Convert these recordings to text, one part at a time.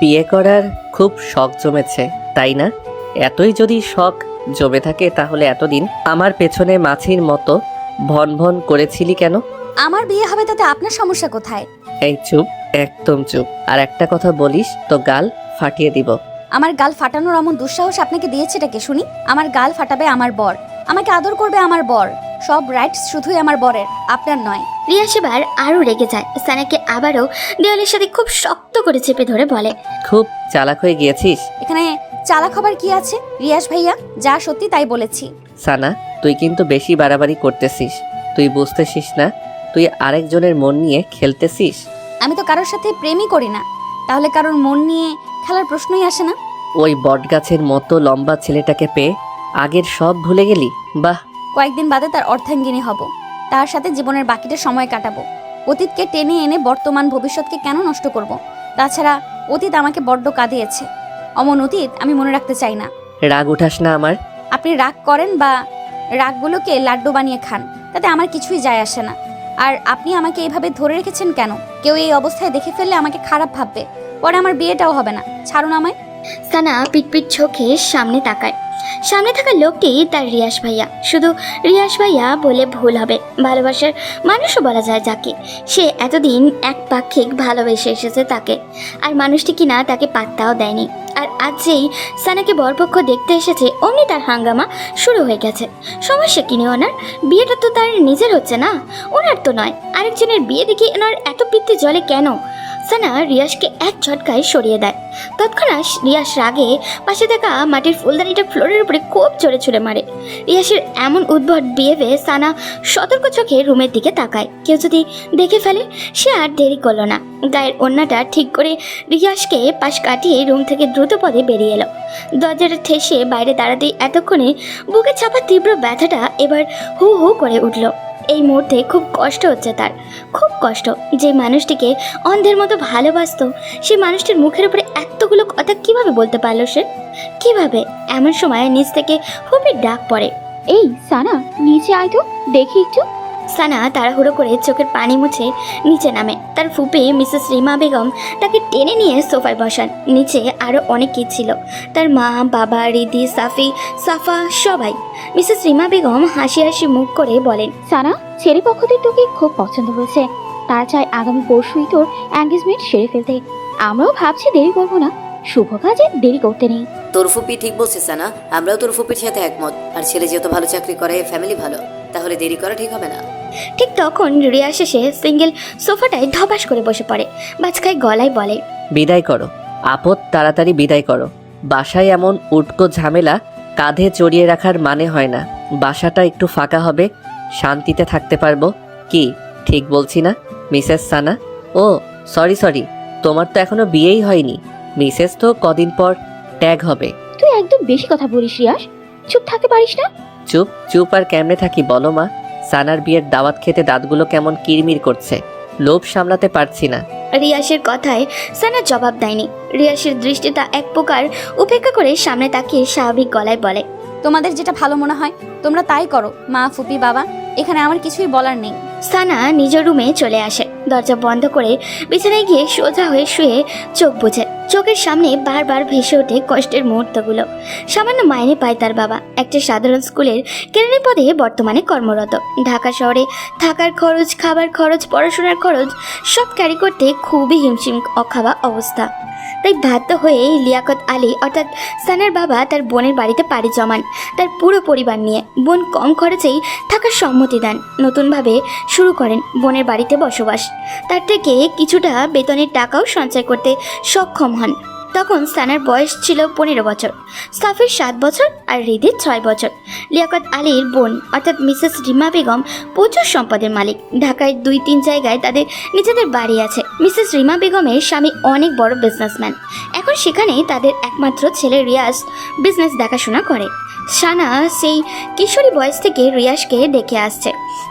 বিয়ে করার খুব শখ জমেছে তাই না? এতই যদি শখ জমে থাকে তাহলে এতদিন আমার পেছনে মাছির মতো ভন ভন করেছিলি কেন? আমার বিয়ে হবে তাতে আপনার সমস্যা কোথায়? এই চুপ একদম চুপ। আর একটা কথা বলিস তো গাল ফাটিয়ে দিব। আমার গাল ফাটানোর এমন দুঃসাহস আপনাকে দিয়েছেটা কে শুনি? আমার গাল ফাটাবে আমার বর। আমাকে আদর করবে আমার বর। সব রাইটস শুধুই আমার বরের আপনার নয়। রিয়া সেবার আরও রেগে যায়। সানাকে আবারও দেওয়ালের সাথে খুব শক্ত করে চেপে ধরে বলে খুব চালাক হয়ে গিয়েছিস? এখানে চালা খাবার কি আছে? রিয়াজ ভাইয়া যা সত্যি তাই বলেছি। সানা তুই কিন্তু বেশি বাড়াবাড়ি করতেছিস। তুই বুঝতেছিস না? তুই আরেকজনের মন নিয়ে খেলতেছিস? আমি তো কারোর সাথে প্রেমই করি না। তাহলে কারোর মন নিয়ে খেলার প্রশ্নই আসে না? ওই বটগাছের মতো লম্বা ছেলেটাকে পেয়ে আগের সব ভুলে গেলি? বাহ! কয়েকদিন বাদে তার অর্থাঙ্গিনী হব। তার সাথে জীবনের বাকিটা সময় কাটাবো। অতীতকে টেনে এনে বর্তমান ভবিষ্যৎকে কেন নষ্ট করব। তাছাড়া অতীত আমাকে বড্ড কাঁদিয়েছে। অমন অতীত আমি মনে রাখতে চাই না। রাগ উঠাস না আমার। আপনি রাগ করেন বা রাগগুলোকে লাড্ডু বানিয়ে খান তাতে আমার কিছুই যায় আসে না। আর আপনি আমাকে এইভাবে ধরে রেখেছেন কেন? কেউ এই অবস্থায় দেখে ফেললে আমাকে খারাপ ভাববে। পরে আমার বিয়েটাও হবে না। ছাড়ুন আমায়। সানা পিটপিট চোখে সামনে তাকায়। সামনে থাকা লোকটি তার রিয়াস ভাইয়া। শুধু রিয়াস ভাইয়া বলে ভুল হবে, ভালোবাসার মানুষও বলা যায় যাকে। সে এতদিন এক পাক্ষিক ভালোবেসে এসেছে তাকে। আর মানুষটি কিনা তাকে পাত্তাও দেয়নি। আর আজ যেই সানাকে বরপক্ষ দেখতে এসেছে, অমনি তার হাঙ্গামা শুরু হয়ে গেছে। সমস্যা কিনে ওনার বিয়েটা তো তার নিজের হচ্ছে না। ওনার তো নয়, আরেকজনের বিয়ে দেখে ওনার এত বৃত্তি জলে কেন? সানা রিয়াসকে এক ঝটকায় সরিয়ে দেয়। তৎক্ষণাৎ রিয়াস রাগে পাশে থাকা মাটির ফুলদানিটা ফ্লোরের উপরে খুব জোরে ছুড়ে মারে। রিয়াসের এমন উদ্ভট বিহেভে সানা সতর্ক চোখে রুমের দিকে তাকায়। কেউ যদি দেখে ফেলে, সে আর দেরি করল না। গায়ের অন্যটা ঠিক করে রিয়াসকে পাশ কাটিয়ে রুম থেকে দ্রুত পদে বেরিয়ে এলো। দরজাটা ঠেসে বাইরে দাঁড়াতেই এতক্ষণে বুকে চাপা তীব্র ব্যথাটা এবার হু হু করে উঠল। এই মুহূর্তে খুব কষ্ট হচ্ছে তার। খুব কষ্ট যে মানুষটিকে অন্ধের মতো ভালোবাসত। সে মানুষটির মুখের উপরে এতগুলো কথা কীভাবে বলতে পারল সে? কীভাবে? এমন সময় নিচ থেকে খুবই ডাক পড়ে। এই, সানা, নিচে আয় তো, দেখি একটু। সানা তাড়াহুড়ো করে চোখের পানি মুছে নিচে নামে। তার ফুপে মিসেস রিমা বেগম তাকে টেনে নিয়ে সোফায় বসান। নিচে আরও অনেক কি ছিল? তার মা বাবা রিদি সাফি সাফা সবাই। মিসেস রিমা বেগম হাসি হাসি মুখ করে বলেন সানা ছেলে পক্ষদের তোকে খুব পছন্দ হয়েছে। তার চাই আগামী পরশুই তোর এঙ্গেজমেন্ট সেরে ফেলতে। আমরাও ভাবছি দেরি করব না। শুভ কাজে দেরি করতে নেই। তোর ফুপি ঠিক বলছিস না আমরাও তোর ফুপির সাথে একমত। আর ছেলে যেহেতু ভালো চাকরি করে ফ্যামিলি ভালো তাহলে দেরি করা ঠিক হবে না। ঠিক তখন রিয়া শেষে সিঙ্গেল সোফাটায় ধপাস করে বসে পড়ে বাজখায় গলায় বলে বিদায় করো আপদ তাড়াতাড়ি বিদায় করো। বাসায় এমন উটকো ঝামেলা কাঁধে চড়িয়ে রাখার মানে হয় না। বাসাটা একটু ফাঁকা হবে শান্তিতে থাকতে পারব। কি ঠিক বলছি না মিসেস সানা? ও সরি সরি তোমার তো এখনও বিয়েই হয়নি। মিসেস তো কদিন পর ট্যাগ হবে। তুই একদম বেশি কথা বলিস রিয়াস। চুপ থাকতে পারিস না? চুপ চুপ আর কেমনে থাকি বলো মা। সানার বিয়ের দাওয়াত খেতে দাঁতগুলো কেমন কিরমির করছে। লোভ সামলাতে পারছি না। রিয়াসের কথায় সানা জবাব দেয়নি। রিয়াসের দৃষ্টিটা এক প্রকার উপেক্ষা করে সামনে তাকিয়ে স্বাভাবিক গলায় বলে তোমাদের যেটা ভালো মনে হয় তোমরা তাই করো মা ফুপি বাবা এখানে আমার কিছুই বলার নেই। সানা নিজের রুমে চলে আসে। দরজা বন্ধ করে বিছানায় গিয়ে সোজা হয়ে শুয়ে চোখ বুঝে। চোখের সামনে বারবার ভেসে ওঠে কষ্টের মুহূর্তগুলো। সামান্য মাইনে পায় তার বাবা, একটা সাধারণ স্কুলের কেরানি পদে বর্তমানে কর্মরত। ঢাকা শহরে থাকার খরচ, খাবার খরচ, পড়াশোনার খরচ সব ক্যারি করতে খুবই হিমশিম অখাবা অবস্থা। তাই বাধ্য হয়ে লিয়াকত আলী, অর্থাৎ সানার বাবা তার বোনের বাড়িতে পাড়ি জমান তার পুরো পরিবার নিয়ে। বোন কম খরচেই থাকার সম্মতি দেন। নতুনভাবে শুরু করেন বোনের বাড়িতে বসবাস। তার থেকে কিছুটা বেতনের টাকাও সঞ্চয় করতে সক্ষম হন। তখন সানার বয়স ছিল পনেরো বছর, সাফির সাত বছর আর হৃদির ছয় বছর। লিয়াকত আলীর বোন অর্থাৎ মিসেস রিমা বেগম প্রচুর সম্পদের মালিক। ঢাকায় দুই তিন জায়গায় তাদের নিজেদের বাড়ি আছে। মিসেস রিমা বেগমের স্বামী অনেক বড় বিজনেসম্যান এখন সেখানেই তাদের একমাত্র ছেলে রিয়াজ বিজনেস দেখাশোনা করে। সানা সেই কিশোরী বয়স থেকে রিয়াজকে দেখে আসছে।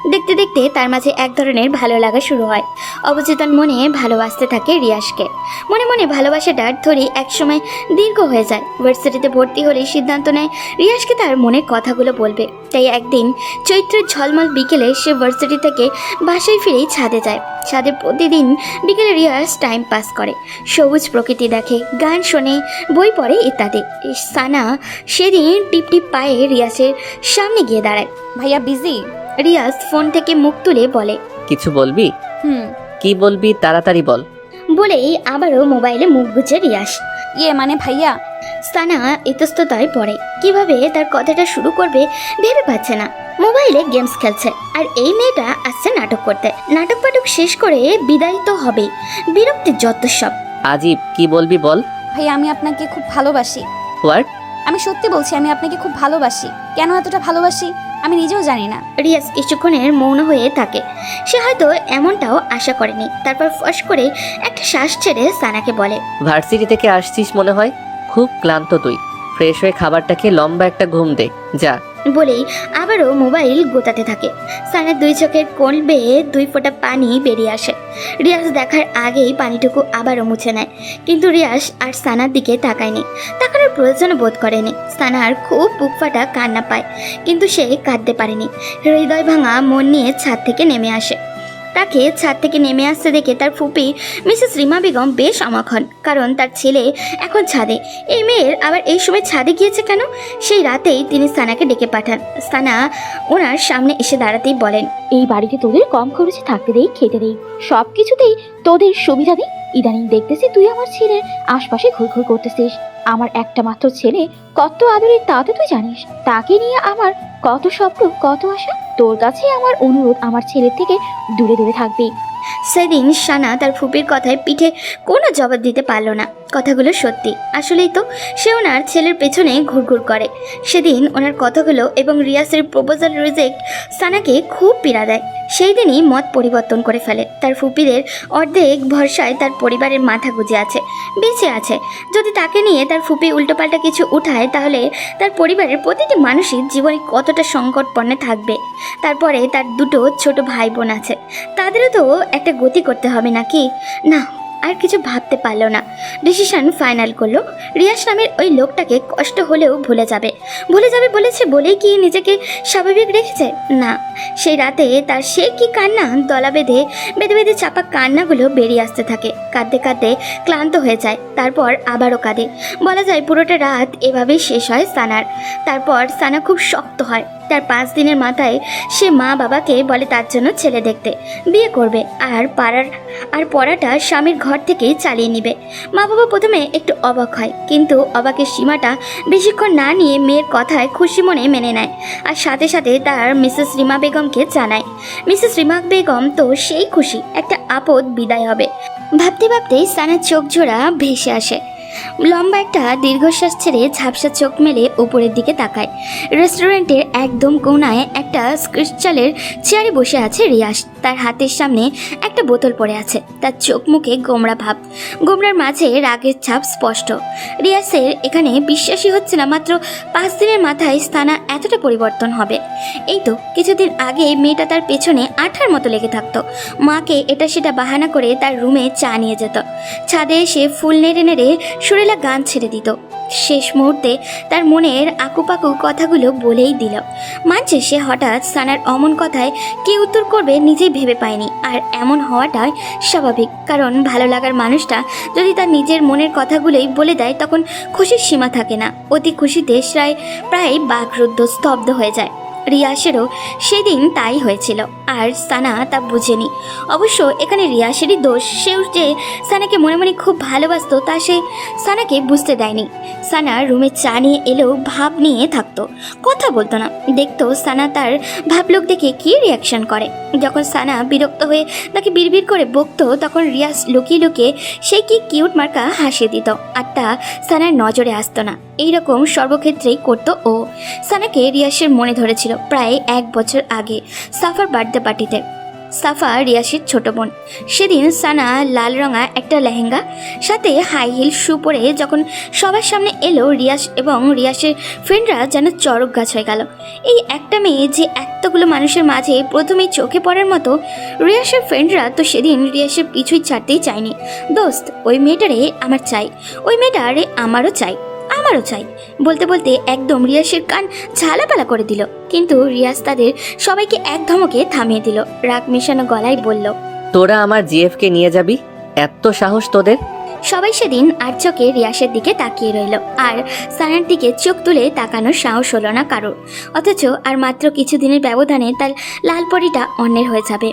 দেখতে দেখতে তার মাঝে এক ধরনের ভালো লাগা শুরু হয়। অবচেতন মনে ভালোবাসতে থাকে রিয়াসকে মনে মনে ভালোবাসাটার ধরে একসময় দীর্ঘ হয়ে যায়। ভার্সিটিতে ভর্তি হলে সিদ্ধান্ত নেয় রিয়াসকে তার মনের কথাগুলো বলবে। তাই একদিন চৈত্রের ঝলমল বিকেলে সে ভার্সিটি থেকে বাসায় ফিরেই ছাদে যায়। ছাদে প্রতিদিন বিকেলে রিয়াস টাইম পাস করে। সবুজ প্রকৃতি দেখে, গান শোনে, বই পড়ে ইত্যাদি। সানা সেদিন টিপ টিপ পায়ে রিয়াসের সামনে গিয়ে দাঁড়ায়। ভাইয়া বিজি? রিয়াস ফোন থেকে মুখ তুলে বলে কিছু বলবি? হুম। কি বলবি তাড়াতাড়ি বল। বলেই আবারও মোবাইলে মুখ গুজে রিয়াস ইয়ে মানে ভাইয়া? সানা ইতস্ততায় পড়ে। কীভাবে তার কথাটা শুরু করবে ভেবে পাচ্ছে না। মোবাইলে গেমস খেলছে আর এই মেয়েটা আসছে নাটক করতে। নাটক পাটক শেষ করে বিদায় তো হবেই। বিরক্তির যত সব। আজিব কি বলবি বল? ভাইয়া আমি আপনাকে খুব ভালোবাসি। হোয়াট? আমি সত্যি বলছি আমি আপনাকে খুব ভালোবাসি। কেন এতটা ভালোবাসি? আমি নিজেও জানি না। রিয়াজ কিছুক্ষণের মৌন হয়ে থাকে। সে হয়তো এমনটাও আশা করেনি। তারপর ফস করে একটা শ্বাস ছেড়ে সানাকে বলে ভার্সিটি থেকে আসছিস মনে হয়? খুব ক্লান্ত তুই। ফ্রেশ হয়ে খাবারটা খেয়ে লম্বা একটা ঘুম দে। যা। বলেই আবারও মোবাইল গোতাতে থাকে। সানার দুই চোখের কোল বেয়ে দুই ফোঁটা পানি বেরিয়ে আসে। রিয়াজ দেখার আগেই পানিটুকু আবারও মুছে নেয়। কিন্তু রিয়াজ আর সানার দিকে তাকায়নি। তাকানোর প্রয়োজন বোধ করেনি। সানার খুব বুক ফাটা কান্না পায়, কিন্তু সে কাঁদতে পারেনি। হৃদয় ভাঙা মন নিয়ে ছাদ থেকে নেমে আসে। তাকে ছাদ থেকে নেমে আসতে দেখে তার ফুপি, মিসেস রিমা বেগম বেশ অবাক হন, কারণ তার ছেলে এখন ছাদে। এই মেয়ের আবার এই সময় ছাদে গিয়েছে কেন? সেই রাতেই তিনি সানাকে ডেকে পাঠান। সানা ওনার সামনে এসে দাঁড়াতেই বলেন, এই বাড়িতে তোদের কম খরচে থাকতে দেই, খেতে দেই সব কিছুতেই তোদের সুবিধা দিই ইদানিং দেখতেছি তুই আমার ছেলের আশপাশে ঘুরঘুর করতেছিস। আমার একটা মাত্র ছেলে, কত আদরের তা তো তুই জানিস। তাকে নিয়ে আমার কত স্বপ্ন, কত আশা, তোর কাছে আমার অনুরোধ আমার ছেলের থেকে দূরে দূরে থাকবি। সেদিন সানা তার ফুপির কথায় পিঠে কোনো জবাব দিতে পারল না। কথাগুলো সত্যি। আসলেই তো, সে ওনার ছেলের পেছনে ঘুরঘুর করে। সেদিন ওনার কথাগুলো এবং রিয়াসের প্রপোজাল রিজেক্ট সানাকে খুব পীড়া দেয়। সেই দিনই মত পরিবর্তন করে ফেলে। তার ফুপিদের অর্ধেক ভরসায় তার পরিবারের মাথা গুজে আছে, বেঁচে আছে। যদি তাকে নিয়ে তার ফুপি উল্টোপাল্টা কিছু উঠায়, তাহলে তার পরিবারের প্রতিটি মানুষই জীবনে কতটা সংকটপণ্যে থাকবে। তারপরে তার দুটো ছোট ভাই বোন আছে। তাদেরও তো একটা গতি করতে হবে নাকি? না, আর কিছু ভাবতে পারল না। ডিসিশন ফাইনাল করল। রিয়াস নামের ওই লোকটাকে কষ্ট হলেও ভুলে যাবে। ভুলে যাবে বলেছে বলেই কি নিজেকে স্বাভাবিক রেখেছে? না, সেই রাতে তার সে কি কান্না, দলা বেঁধে বেঁধে বেঁধে চাপা কান্নাগুলো বেরিয়ে আসতে থাকে। কাঁদতে কাঁদতে ক্লান্ত হয়ে যায়, তারপর আবারও কাঁদে। বলা যায় পুরোটা রাত এভাবেই শেষ হয় সানার। তারপর সানা খুব শক্ত হয়। তার পাঁচ দিনের মাথায় সে মা বাবাকে বলে তার জন্য ছেলে দেখতে। বিয়ে করবে। আর পাড়ার, আর পড়াটা স্বামীর ঘর থেকেই চালিয়ে নিবে। মা বাবা প্রথমে একটু অবাক হয়, কিন্তু অবাকের সীমাটা বেশিক্ষণ না নিয়ে মেয়ের কথায় খুশি মনে মেনে নেয়। আর সাথে সাথে তার মিসেস রিমা বেগমকে জানায়। মিসেস রিমা বেগম তো সেই খুশি, একটা আপদ বিদায় হবে। ভাবতে ভাবতেই সানার চোখ জোড়া ভেসে আসে। লম্বা একটা দীর্ঘশ্বাস ছেড়ে ঝাপসা চোখ মেলে উপরের দিকে তাকায়। রেস্টুরেন্টের একদম কোনায় একটা ক্রিস্টালের চেয়ারে বসে আছে রিয়াস। তার হাতের সামনে একটা বোতল পড়ে আছে। তার চোখ মুখে গোমরা ভাব। গোমরার মাঝে রাগের ছাপ স্পষ্ট। রিয়াসের এখানে বিশ্বাসই হচ্ছে না, মাত্র পাঁচ দিনের মাথায় স্থানা এতটা পরিবর্তন হবে। এই তো কিছুদিন আগে মেয়েটা তার পেছনে আঠার মতো লেগে থাকতো। মাকে এটা সেটা বাহানা করে তার রুমে চা নিয়ে যেত। ছাদে এসে ফুল নেড়ে নেড়ে সুরেলা গান ছেড়ে দিত। শেষ মুহূর্তে তার মনের আকুপাকু কথাগুলো বলেই দিল। মানছে সে হঠাৎ সানার অমন কথায় কি উত্তর করবে নিজেই ভেবে পায়নি। আর এমন হওয়াটাই স্বাভাবিক, কারণ ভালো লাগার মানুষটা যদি তার নিজের মনের কথাগুলোই বলে দেয়, তখন খুশির সীমা থাকে না। অতি খুশিতে প্রায় প্রায় বাঘরুদ্ধ স্তব্ধ হয়ে যায়। রিয়াসেরও সেদিন তাই হয়েছিল, আর সানা তা বুঝেনি। অবশ্য এখানে রিয়াসেরই দোষ, সেও যে সানাকে মনে মনে খুব ভালোবাসতো, তা সে সানাকে বুঝতে দেয়নি। সানা রুমে চা নিয়ে এলেও ভাব নিয়ে থাকতো, কথা বলতো না। দেখতো সানা তার ভাবলোক দেখে কী রিয়াকশন করে। যখন সানা বিরক্ত হয়ে তাকে বিড়বিড় করে বকতো, তখন রিয়াস লুকিয়ে লুকিয়ে সেই কি কিউট মার্কা হাসিয়ে দিত, আর তা সানার নজরে আসতো না। এইরকম সর্বক্ষেত্রেই করতো ও। সানাকে রিয়াসের মনে ধরেছিল প্রায় এক বছর আগে সাফার বার্থডে পার্টিতে। সাফা রিয়াসের ছোট বোন। সেদিন সানা লাল রঙা একটা লেহেঙ্গা, সাথে হাই হিল শু পরে যখন সবার সামনে এলো রিয়াস এবং রিয়াসের ফ্রেন্ডরা যেন চরক গাছ হয়ে গেল। এই একটা মেয়ে যে এতগুলো মানুষের মাঝে প্রথমেই চোখে পড়ার মতো, রিয়াসের ফ্রেন্ডরা তো সেদিন রিয়াসের কিছুই ছাড়তেই চায়নি। দোস্ত, ওই মেয়েটারে আমার চাই। ওই মেয়েটারে আমারও চাই। আমারও চাই। বলতে বলতে একদম রিয়াসের কান ঝালাপালা করে দিল। কিন্তু রিয়াস তাদের সবাইকে এক ধমকে থামিয়ে দিল। রাগ মেশানো গলায় বলল তোরা আমার জিএফকে নিয়ে যাবি? এত সাহস তোদের? সবাই সেদিন আর চোখে রিয়াসের দিকে তাকিয়ে রইল। আর সানার দিকে চোখ তুলে তাকানোর সাহস হলো না কারোর। অথচ আর মাত্র কিছুদিনের ব্যবধানে তার লাল পরিটা অন্যের হয়ে যাবে।